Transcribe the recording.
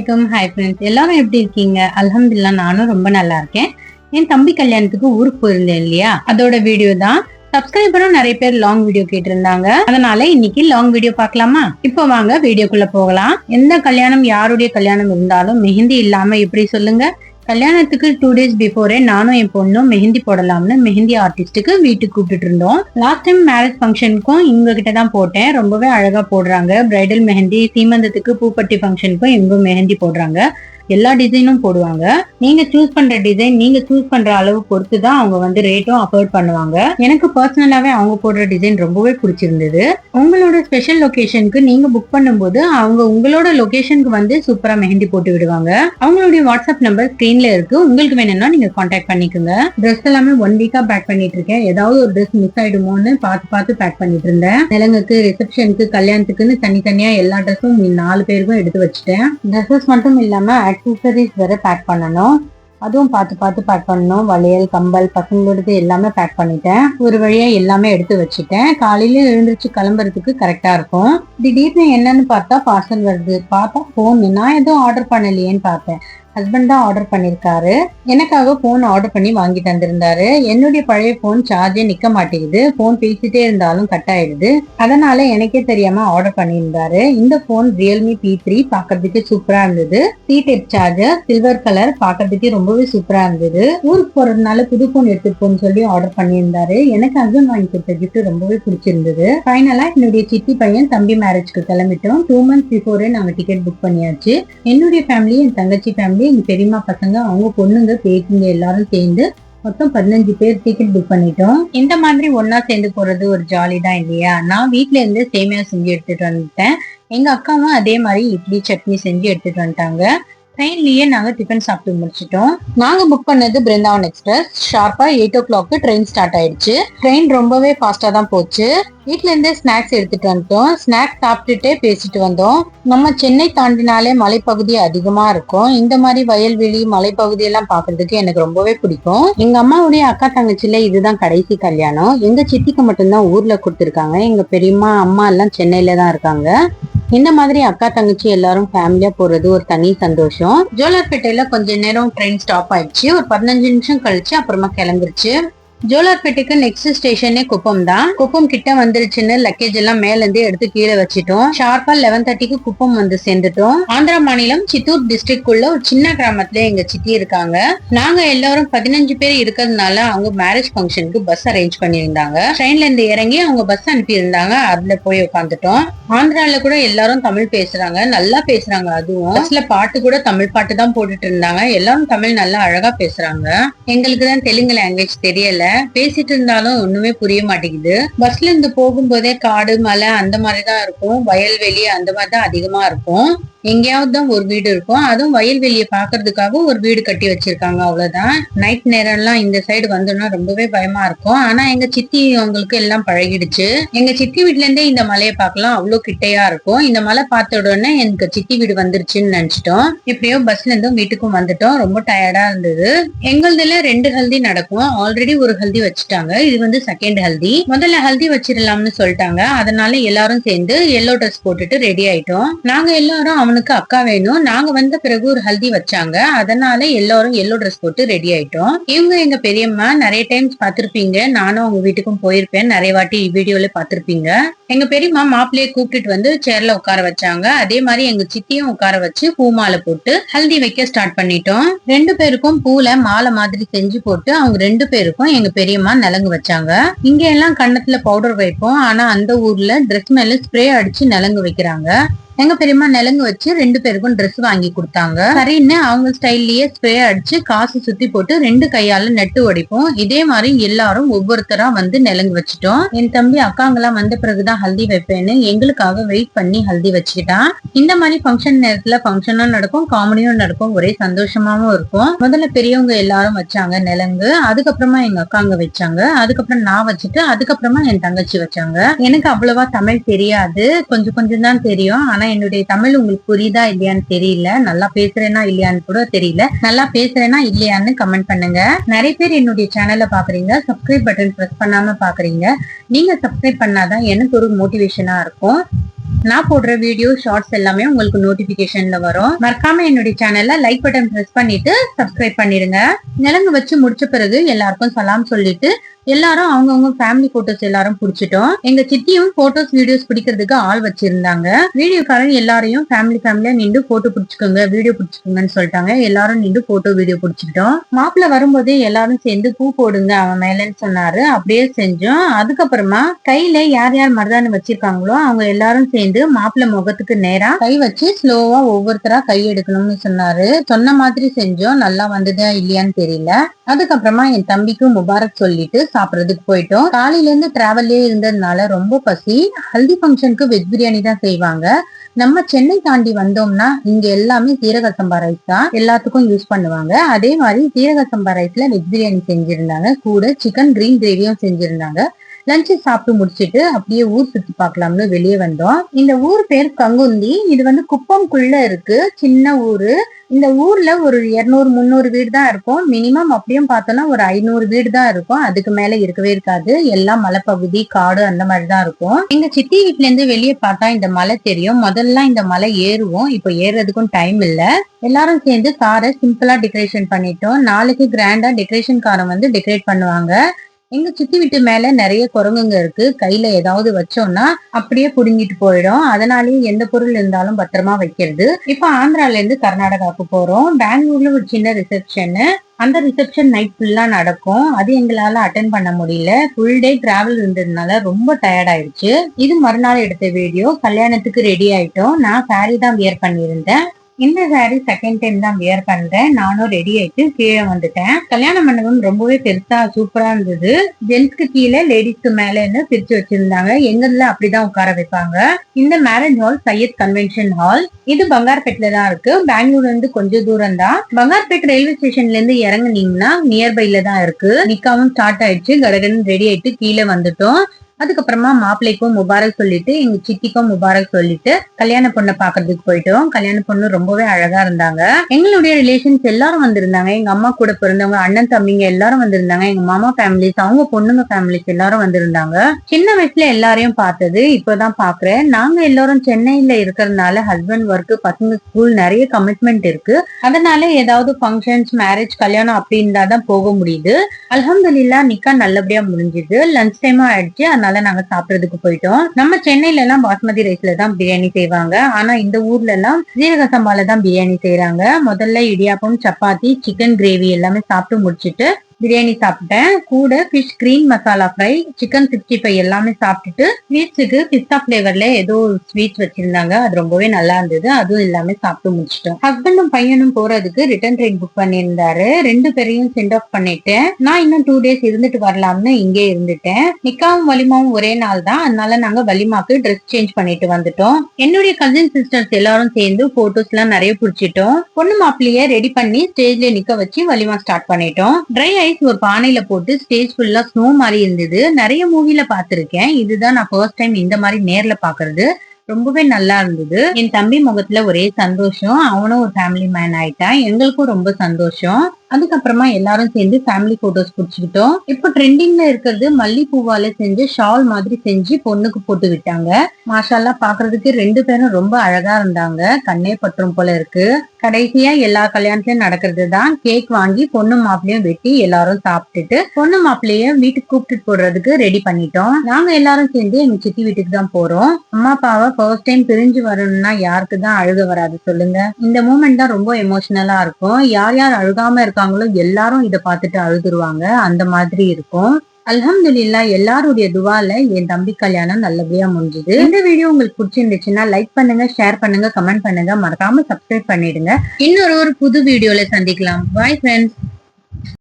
வணக்கம் hi friends எல்லாரும் எப்படி இருக்கீங்க? அலமதுல்லா நானும் ரொம்ப நல்லா இருக்கேன். என் தம்பி கல்யாணத்துக்கு ஊருக்கு போயிருந்தேன் இல்லையா? அதோட வீடியோ தான். சப்ஸ்கிரைபரும் நிறைய பேர் லாங் வீடியோ கேட்டிருந்தாங்க. அதனால இன்னைக்கு லாங் வீடியோ பார்க்கலாமா? இப்போ வாங்க வீடியோக்குள்ள போகலாம். எந்த கல்யாணம் யாருடைய கல்யாணம் இருந்தாலும் மெஹந்தி இல்லாம எப்படி சொல்லுங்க? கல்யாணத்துக்கு டூ டேஸ் பிஃபோரே நானும் என் பொண்ணும் மெஹந்தி போடலாம்னு மெஹந்தி ஆர்டிஸ்ட்டுக்கு வீட்டுக்கு கூப்பிட்டு இருந்தோம். லாஸ்ட் டைம் மேரேஜ் ஃபங்க்ஷனுக்கும் இவங்க கிட்ட தான் போட்டேன். ரொம்பவே அழகா போடுறாங்க. பிரைடல் மெஹந்தி சீமந்தத்துக்கு பூப்பட்டி ஃபங்க்ஷனுக்கும் இவங்க மெஹந்தி போடுறாங்க. எல்லா டிசைனும் போடுவாங்க. நீங்க சூஸ் பண்ற டிசைன் நீங்க சூஸ் பண்ற அளவு பொறுத்து தான் அவங்க வந்து ரேட்டும் அஃபோர்ட் பண்ணுவாங்க. எனக்கு பர்சனலாவே அவங்க போடுற டிசைன் ரொம்பவே பிடிச்சிருந்தது. உங்களோட ஸ்பெஷல் லொகேஷனுக்கு நீங்க புக் பண்ணும்போது அவங்க உங்களோட லொகேஷனுக்கு வந்து சூப்பரா மெஹந்தி போட்டு விடுவாங்க. அவங்களுடைய வாட்ஸ்அப் நம்பர் ஸ்கிரீன்ல இருக்கு. உங்களுக்கு வேணும்னா நீங்க காண்டாக்ட் பண்ணிக்கோங்க. ட்ரெஸ் எல்லாமே ஒன் வீக்கா பேக் பண்ணிட்டு இருக்கேன். ஏதாவது ஒரு ட்ரெஸ் மிஸ் ஆயிடுமோன்னு பார்த்து பார்த்து பேக் பண்ணிட்டு இருந்தேன். நிலங்குக்கு ரிசப்ஷனுக்கு கல்யாணத்துக்குன்னு தனித்தனியா எல்லா ட்ரெஸ்ஸும் நாலு பேருக்கும் எடுத்து வச்சுட்டேன். ட்ரெஸ்ஸஸ் மட்டும் இல்லாம அக்சசரிஸ் வேற பேக் பண்ணணும். அதுவும் பார்த்து பார்த்து பேக் பண்ணணும். வளையல் கம்பல் பசங்களோடது எல்லாமே பேக் பண்ணிட்டேன். ஒரு வழியா எல்லாமே எடுத்து வச்சுட்டேன். காலையில எழுந்திரிச்சு கிளம்புறதுக்கு கரெக்டா இருக்கும். திடீர்னு என்னன்னு பார்த்தா பார்சல் வருது. பார்த்தா போன் நான் எதுவும் ஆர்டர் பண்ணலையேன்னு பார்த்தேன். ஹஸ்பண்ட் தான் ஆர்டர் பண்ணியிருக்காரு எனக்காக போன் ஆர்டர் பண்ணி வாங்கி தந்திருந்தாரு. என்னுடைய பழைய போன் சார்ஜே நிக்க மாட்டேங்குது. போன் பேசிட்டே இருந்தாலும் கட் ஆயிடுது. அதனால எனக்கே தெரியாம ஆர்டர் பண்ணியிருந்தாரு. இந்த போன் ரியல்மி பி த்ரீ பாக்குறதுக்கு சூப்பரா இருந்தது. C type charger silver colour பாக்குறதுக்கு ரொம்பவே சூப்பரா இருந்தது. ஊருக்கு போறதுனால புது போன் எடுத்துட்டு சொல்லி ஆர்டர் பண்ணியிருந்தாரு. எனக்கு ஹஸ்பண்ட் வாங்கி கொடுத்த கிஃப்ட் ரொம்பவே பிடிச்சிருந்தது. ஃபைனலா என்னுடைய சித்தி பையன் தம்பி மேரேஜ்க்கு கிளம்பிட்டோம். டூ மந்த்ஸ் பிஃபோரே நாங்க டிக்கெட் புக் பண்ணியாச்சு. என்னுடைய ஃபேமிலி என் தங்கச்சி ஃபேமிலி எங்க பெரியம்மா பசங்க அவங்க பொண்ணுங்க பேத்திங்க எல்லாரும் சேர்ந்து மொத்தம் பதினஞ்சு பேர் டிக்கெட் புக் பண்ணிட்டோம். இந்த மாதிரி ஒன்னா சேர்ந்து போறது ஒரு ஜாலி தான் இல்லையா? நான் வீட்ல இருந்து சேமியா செஞ்சு எடுத்துட்டு வந்துட்டேன். எங்க அக்காவும் அதே மாதிரி இட்லி சட்னி செஞ்சு எடுத்துட்டு வந்துட்டாங்க. ட்ரெயின்லயே நாங்க டிஃபன் சாப்பிட்டு முடிச்சிட்டோம். நாங்க புக் பண்ணது பிருந்தாவன் எக்ஸ்பிரஸ் ஷார்ப்பா eight o'clock train start ஆயிடுச்சு. ட்ரெயின் ரொம்பவே ஃபாஸ்டா தான் போச்சு. வீட்ல இருந்தே ஸ்நாக்ஸ் எடுத்துட்டு வந்துட்டோம். ஸ்நாக்ஸ் சாப்பிட்டுட்டே பேசிட்டு வந்தோம். நம்ம சென்னை தாண்டினாலே மலைப்பகுதி அதிகமா இருக்கும். இந்த மாதிரி வயல்வெளி மலைப்பகுதி எல்லாம் பாக்குறதுக்கு எனக்கு ரொம்பவே பிடிக்கும். எங்க அம்மாவுடைய அக்கா தங்கச்சில இதுதான் கடைசி கல்யாணம். எங்க சித்திக்கு மட்டும்தான் ஊர்ல கொடுத்துருக்காங்க. எங்க பெரியம்மா அம்மா எல்லாம் சென்னையில தான் இருக்காங்க. இந்த மாதிரி அக்கா தங்கச்சி எல்லாரும் ஃபேமிலியா போறது ஒரு தனி சந்தோஷம். ஜோலார்பேட்டையில கொஞ்ச நேரம் ட்ரெயின் ஸ்டாப் ஆயிடுச்சு. ஒரு பதினஞ்சு நிமிஷம் கழிச்சு அப்புறமா கிளம்பிருச்சு. ஜோலார்பேட்டைக்கு நெக்ஸ்ட் ஸ்டேஷனே குப்பம் தான் குப்பம் கிட்ட வந்துருச்சுன்னு லக்கேஜ் எல்லாம் மேல இருந்து எடுத்து கீழே வச்சிட்டோம். ஷார்ப்பா லெவன் தேர்ட்டிக்கு குப்பம் வந்து சேர்ந்துட்டோம். ஆந்திரா மாநிலம் சித்தூர் டிஸ்ட்ரிக்ட் உள்ள ஒரு சின்ன கிராமத்துல எங்க சித்தி இருக்காங்க. நாங்க எல்லாரும் பதினஞ்சு பேர் இருக்கிறதுனால அவங்க மேரேஜ் ஃபங்க்ஷனுக்கு பஸ் அரேஞ்ச் பண்ணியிருந்தாங்க. ட்ரெயின்ல இருந்து இறங்கி அவங்க பஸ் அனுப்பி இருந்தாங்க அதுல போய் உட்காந்துட்டோம் ஆந்திரால கூட எல்லாரும் தமிழ் பேசுறாங்க. நல்லா பேசுறாங்க அதுவும். பஸ்ல பாட்டு கூட தமிழ் பாட்டு தான் போட்டுட்டு இருந்தாங்க. எல்லாரும் தமிழ் நல்லா அழகா பேசுறாங்க. எங்களுக்கு தான் தெலுங்கு லாங்குவேஜ் தெரியல. பேசிட்டு இருந்தாலும் ஒண்ணுமே புரிய மாட்டேங்குது. பஸ்ல இருந்து போகும்போதே காடு மலை அந்த மாதிரிதான் இருக்கும். வயல்வெளி அந்த மாதிரி தான் அதிகமா இருக்கும். எங்கேயாவது தான் ஒரு வீடு இருக்கும். அதுவும் வயல்வெளியை பாக்குறதுக்காக ஒரு வீடு கட்டி வச்சிருக்காங்க. அவ்வளவுதான். நைட் நேரம்லாம் இந்த சைடு வந்தோம்னா ரொம்பவே பயமா இருக்கும். ஆனா எங்க சித்தி அவங்களுக்கு எல்லாம் பழகிடுச்சு. எங்க சித்தி வீட்ல இருந்தே இந்த மலையை பார்க்கலாம். அவ்வளவு கிட்டையா இருக்கும். இந்த மலை பார்த்த உடனே எனக்கு சித்தி வீடு வந்துருச்சுன்னு நினைச்சிட்டோம். எப்படியோ பஸ்ல இருந்தும் வீட்டுக்கும் வந்துட்டோம். ரொம்ப டயர்டா இருந்தது. எங்களதுல ரெண்டு ஹல்தி நடக்கும். ஆல்ரெடி ஒரு ஹல்தி வச்சுட்டாங்க. இது வந்து செகண்ட் ஹல்தி முதல்ல ஹல்தி வச்சிடலாம்னு சொல்லிட்டாங்க. அதனால எல்லாரும் சேர்ந்து எல்லோ ட்ரெஸ் போட்டுட்டு ரெடி ஆயிட்டோம். நாங்க எல்லாரும் அவனுக்கு அக்கா வேணும். நாங்க வந்த பிறகு ஒரு ஹல்தி வச்சாங்க. அதனால எல்லாரும் எல்லோ ட்ரெஸ் போட்டு ரெடி ஆயிட்டோம். இவங்க எங்க பெரியம்மா நிறைய டைம்ஸ் பாத்திருப்பீங்க நானும் அவங்க வீட்டுக்கும் போயிருப்பேன். நிறைய வாட்டி வீடியோல பாத்திருப்பீங்க எங்க பெரியம்மா மாப்பிள்ளைய கூப்பிட்டுட்டு வந்து சேர்ல உட்கார வச்சாங்க. அதே மாதிரி எங்க சித்தியும் உட்கார வச்சு பூ மாலை போட்டு ஹல்தி வைக்க ஸ்டார்ட் பண்ணிட்டோம். ரெண்டு பேருக்கும் பூல மாலை மாதிரி செஞ்சு போட்டு அவங்க ரெண்டு பேருக்கும் எங்க பெரியம்மா நலங்கு வச்சாங்க. இங்க எல்லாம் கண்ணத்துல பவுடர் வைப்போம். ஆனா அந்த ஊர்ல ட்ரெஸ் மேல ஸ்ப்ரே அடிச்சு நலங்கு வைக்கிறாங்க. எங்க பெரியம்மா நிலங்கு வச்சு ரெண்டு பேருக்கும் ட்ரெஸ் வாங்கி கொடுத்தாங்க. சரின்னு அவங்க ஸ்டைல்லயே ஸ்ப்ரே அடிச்சு காசு சுத்தி போட்டு ரெண்டு கையால நெட்டு உடைப்போம் இதே மாதிரி எல்லாரும் ஒவ்வொருத்தரா வந்து நிலங்கு வச்சுட்டோம். என் தம்பி அக்காங்கெல்லாம் வந்த பிறகுதான் ஹல்தி வைப்பேன்னு எங்களுக்காக வெயிட் பண்ணி ஹல்தி வச்சுக்கிட்டான். இந்த மாதிரி ஃபங்க்ஷன் நேரத்துல ஃபங்க்ஷனும் நடக்கும் காமெடியும் நடக்கும். ஒரே சந்தோஷமாவும் இருக்கும். முதல்ல பெரியவங்க எல்லாரும் வச்சாங்க நிலங்கு. அதுக்கப்புறமா எங்க அக்காங்க வச்சாங்க. அதுக்கப்புறம் நான் வச்சுட்டு அதுக்கப்புறமா என் தங்கச்சி வச்சாங்க. எனக்கு அவ்வளவா தமிழ் தெரியாது. கொஞ்சம் கொஞ்சம் தான் தெரியும். ஆனா என்னுடைய தமிழ் உங்களுக்கு புரியுதா இல்லையான்னு தெரியல. நல்லா பேசுறேனா இல்லையான்னு கூட தெரியல. நல்லா பேசுறேனா இல்லையான்னு கமெண்ட் பண்ணுங்க. நிறைய பேர் என்னுடைய சேனலை பாக்குறீங்க. சப்ஸ்கிரைப் பட்டன் பிரஸ் பண்ணாம பாக்குறீங்க. நீங்க சப்ஸ்கிரைப் பண்ணாதான் எனக்கு ஒரு மோட்டிவேஷனா இருக்கும். நான் போடுற வீடியோ ஷார்ட்ஸ் எல்லாமே உங்களுக்கு நோட்டிபிகேஷன்ல வரும். மறக்காம என்னுடைய சேனல்ல லைக் பட்டன் பிரஸ் பண்ணிட்டு சப்ஸ்கிரைப் பண்ணிடுங்க. நிலங்கு வச்சு முடிச்ச பிறகு எல்லாருக்கும் சலாம் சொல்லிட்டு எல்லாரும் அவங்கவுங்க ஃபேமிலி போட்டோஸ் எல்லாரும் புடிச்சிட்டோம். எங்க சித்தியும் போட்டோஸ் வீடியோஸ் பிடிக்கிறதுக்கு ஆள் வச்சிருந்தாங்க. வீடியோக்காரன் எல்லாரையும் ஃபேமிலி ஃபேமிலியா நின்று போட்டோ பிடிச்சிக்கோங்க வீடியோ பிடிச்சிக்கோங்கன்னு சொல்லிட்டாங்க. எல்லாரும் நின்று போட்டோ வீடியோ பிடிச்சிக்கிட்டோம். மாப்பிள்ள வரும்போதே எல்லாரும் சேர்ந்து பூ போடுங்க அவன் மேலன்னு சொன்னாரு. அப்படியே செஞ்சோம். அதுக்கப்புறமா கையில யார் யார் மருதாணி வச்சிருக்காங்களோ அவங்க எல்லாரும் சேர்ந்து மாப்பிள்ள முகத்துக்கு நேரா கை வச்சு ஸ்லோவா ஒவ்வொருத்தரா கை எடுக்கணும்னு சொன்னாரு. சொன்ன மாதிரி செஞ்சோம். நல்லா வந்ததா இல்லையான்னு தெரியல. அதுக்கப்புறமா என் தம்பிக்கும் முபாரக் சொல்லிட்டு சாப்பிடறதுக்கு போயிட்டோம். காலையில இருந்து டிராவல்லே இருந்ததுனால ரொம்ப பசி. ஹல்தி ஃபங்க்ஷனுக்கு வெஜ் பிரியாணி தான் செய்வாங்க. நம்ம சென்னை தாண்டி வந்தோம்னா இங்க எல்லாமே சீரக சம்பா ரைஸ் தான் எல்லாத்துக்கும் யூஸ் பண்ணுவாங்க. அதே மாதிரி சீரக சம்பா ரைஸ்ல வெஜ் பிரியாணி செஞ்சிருந்தாங்க. கூட சிக்கன் கிரீன் கிரேவியும் செஞ்சிருந்தாங்க. லஞ்சு சாப்பிட்டு முடிச்சிட்டு அப்படியே ஊர் சுத்தி பார்க்கலாம்னு வெளியே வந்தோம். இந்த ஊர் பேர் கங்குந்தி. இது வந்து குப்பம்குள்ள இருக்கு. சின்ன ஊரு. இந்த ஊர்ல ஒரு இருநூறு முந்நூறு வீடு தான் இருக்கும். மினிமம் அப்படியும் பார்த்தோம்னா ஒரு ஐநூறு வீடு தான் இருக்கும். அதுக்கு மேல இருக்கவே இருக்காது. எல்லாம் மலைப்பகுதி காடு அந்த மாதிரி தான் இருக்கும். எங்க சித்தி வீட்ல இருந்து வெளியே பார்த்தா இந்த மலை தெரியும். முதல்ல இந்த மலை ஏறுவோம். இப்போ ஏறுறதுக்கும் டைம் இல்ல. எல்லாரும் சேர்ந்து காரை சிம்பிளா டெக்கரேஷன் பண்ணிட்டோம். நாளைக்கு கிராண்டா டெக்கரேஷன் காரை வந்து டெக்கரேட் பண்ணுவாங்க. எங்க சித்தி வீட்டு மேல நிறைய குரங்குங்க இருக்கு. கையில ஏதாவது வச்சோம்னா அப்படியே புடுங்கிட்டு போயிடும். அதனாலயும் எந்த பொருள் இருந்தாலும் பத்திரமா வைக்கிறது. இப்ப ஆந்திரால இருந்து கர்நாடகாவுக்கு போறோம். பெங்களூர்ல ஒரு சின்ன ரிசப்ஷன் அந்த ரிசப்ஷன் நைட் ஃபுல்லா நடக்கும். அது எங்களால அட்டன் பண்ண முடியல. ஃபுல் டே டிராவல் இருந்ததுனால ரொம்ப டயர்ட் ஆயிடுச்சு. இது மறுநாள் எடுத்த வீடியோ கல்யாணத்துக்கு ரெடி ஆயிட்டோம். நான் சாரி தான் வியர் பண்ணியிருந்தேன். இந்த சாரி செகண்ட் டைம் தான் வியர் பண்றேன். நானும் ரெடி ஆயிட்டு கீழே வந்துட்டேன். கல்யாண மண்டபம் ரொம்பவே பெருசா சூப்பரா இருந்தது. ஜென்ஸ்க்கு கீழே லேடிஸ்க்கு மேலன்னு பிரிச்சு வச்சிருந்தாங்க. எங்கதுல அப்படிதான் உட்கார வைப்பாங்க? இந்த marriage hall Syed convention hall இது பங்கார்பேட்ல தான் இருக்கு. பெங்களூர்ல இருந்து கொஞ்சம் தூரம் தான். பங்கார்பேட் ரயில்வே ஸ்டேஷன்ல இருந்து இறங்குனீங்கன்னா நியர்பைல தான் இருக்கு. நிக்காவும் ஸ்டார்ட் ஆயிடுச்சு. கடகடன் ரெடி ஆயிட்டு கீழே வந்துட்டோம். அதுக்கப்புறமா மாப்பிள்ளைக்கும் முபாரக் சொல்லிட்டு எங்க சித்திக்கும் முபாரக் சொல்லிட்டு கல்யாண பொண்ணை பாக்குறதுக்கு போயிட்டோம். கல்யாண பொண்ணு ரொம்பவே அழகா இருந்தாங்க. எங்களுடைய ரிலேஷன்ஸ் எல்லாரும் வந்திருந்தாங்க. எங்க அம்மா கூட பிறந்தவங்க அண்ணன் தம்பிங்க எல்லாரும் வந்திருந்தாங்க. எங்க மாமா ஃபேமிலிஸ் அவங்க பொண்ணுங்க ஃபேமிலிஸ் எல்லாரும் வந்திருந்தாங்க. சின்ன வயசுல எல்லாரையும் பார்த்தது இப்பதான் பாக்குறேன். நாங்க எல்லாரும் சென்னையில இருக்கிறதுனால ஹஸ்பண்ட் ஒர்க் பசங்க ஸ்கூல் நிறைய கமிட்மெண்ட் இருக்கு. அதனால ஏதாவது ஃபங்க்ஷன்ஸ் மேரேஜ் கல்யாணம் அப்படி இருந்தா தான் போக முடியுது. அல்ஹம்துலில்லா நிக்கா நல்லபடியா முடிஞ்சுது. லஞ்ச் டைமா ஆயிடுச்சு. அதனால நாங்க சாப்பிடறதுக்கு போயிட்டோம். நம்ம சென்னையில எல்லாம் பாஸ்மதி ரைஸ்ல தான் பிரியாணி செய்வாங்க. ஆனா இந்த ஊர்ல எல்லாம் ஜீரக சம்பால தான் பிரியாணி செய்யறாங்க முதல்ல இடியாப்பம் சப்பாத்தி சிக்கன் கிரேவி எல்லாமே சாப்பிட்டு முடிச்சிட்டு பிரியாணி சாப்பிட்டேன். கூட fish green masala fry chicken sixty five எல்லாமே சாப்பிட்டுட்டு ஸ்வீட்ஸுக்கு பிஸ்தா ஃபிளேவர்ல ஏதோ ஸ்வீட்ஸ் வச்சிருந்தாங்க. அது ரொம்பவே நல்லா இருந்தது. அதுவும் எல்லாமே சாப்பிட்டு முடிச்சிட்டோம். ஹஸ்பண்டும் பையனும் போறதுக்கு ரிட்டர்ன் ட்ரெயின் புக் பண்ணியிருந்தாரு. ரெண்டு பேரையும் சென்ட் ஆஃப் பண்ணிட்டேன். நான் இன்னும் டூ டேஸ் இருந்துட்டு வரலாம்னு இங்கே இருந்துட்டேன். நிக்காவும் வலிமாவும் ஒரே நாள் தான். அதனால நாங்க வலிமாக்கு ட்ரெஸ் சேஞ்ச் பண்ணிட்டு வந்துட்டோம். என்னுடைய கசின் சிஸ்டர்ஸ் எல்லாரும் சேர்ந்து போட்டோஸ் எல்லாம் நிறைய பிடிச்சிட்டோம். பொண்ணு மாப்பிள்ளைய ரெடி பண்ணி ஸ்டேஜ்ல நிக்க வச்சு வலிமா ஸ்டார்ட் பண்ணிட்டோம். ட்ரை ஐஸ் ஒரு பானையில போட்டு ஸ்டேஜ் ஃபுல்லா ஸ்னோ மாதிரி இருந்தது. நிறைய மூவில பாத்திருக்கேன் இதுதான் நான் ஃபர்ஸ்ட் டைம் இந்த மாதிரி நேர்ல பாக்குறது ரொம்பவே நல்லா இருந்தது. என் தம்பி முகத்துல ஒரே சந்தோஷம். அவனும் ஒரு ஃபேமிலி மேன் ஆயிட்டான். எங்களுக்கும் ரொம்ப சந்தோஷம். அதுக்கப்புறமா எல்லாரும் சேர்ந்து ஃபேமிலி போட்டோஸ் பிடிச்சிக்கிட்டோம். இப்போ ட்ரெண்டிங்ல இருக்கிறது மல்லிப்பூவால செஞ்சு ஷால் மாதிரி செஞ்சு பொண்ணுக்கு போட்டு விட்டாங்க. மாஷால்லா பாக்குறதுக்கு ரெண்டு பேரும் ரொம்ப அழகா இருந்தாங்க. கண்ணே பற்றும் போல இருக்கு. கடைசியா எல்லா கல்யாணத்திலயும் நடக்கிறது தான். கேக் வாங்கி பொண்ணு மாப்பிளையும் வெட்டி எல்லாரும் சாப்பிட்டுட்டு பொண்ணு மாப்பிளைய வீட்டுக்கு கூப்பிட்டு போடுறதுக்கு ரெடி பண்ணிட்டோம். நாங்க எல்லாரும் சேர்ந்து எங்க சித்தி வீட்டுக்கு தான் போறோம். அம்மா அப்பாவை ஃபர்ஸ்ட் டைம் பிரிஞ்சு வரணும்னா யாருக்கு தான் அழுக வராது சொல்லுங்க. இந்த மூமெண்ட் தான் ரொம்ப எமோஷனலா இருக்கும். யார் யார் அழுகாம இருக்காங்களோ எல்லாரும் இதை பார்த்துட்டு அழுதுருவாங்க. அந்த மாதிரி இருக்கும். அல்ஹம்துலில்லா எல்லாருடைய துவால என் தம்பி கல்யாணம் நல்லபடியா முடிஞ்சுது. இந்த வீடியோ உங்களுக்கு பிடிச்சிருந்துச்சுன்னா லைக் பண்ணுங்க ஷேர் பண்ணுங்க கமெண்ட் பண்ணுங்க. மறக்காம சப்ஸ்கிரைப் பண்ணிடுங்க. இன்னொரு ஒரு புது வீடியோல சந்திக்கலாம். Bye friends.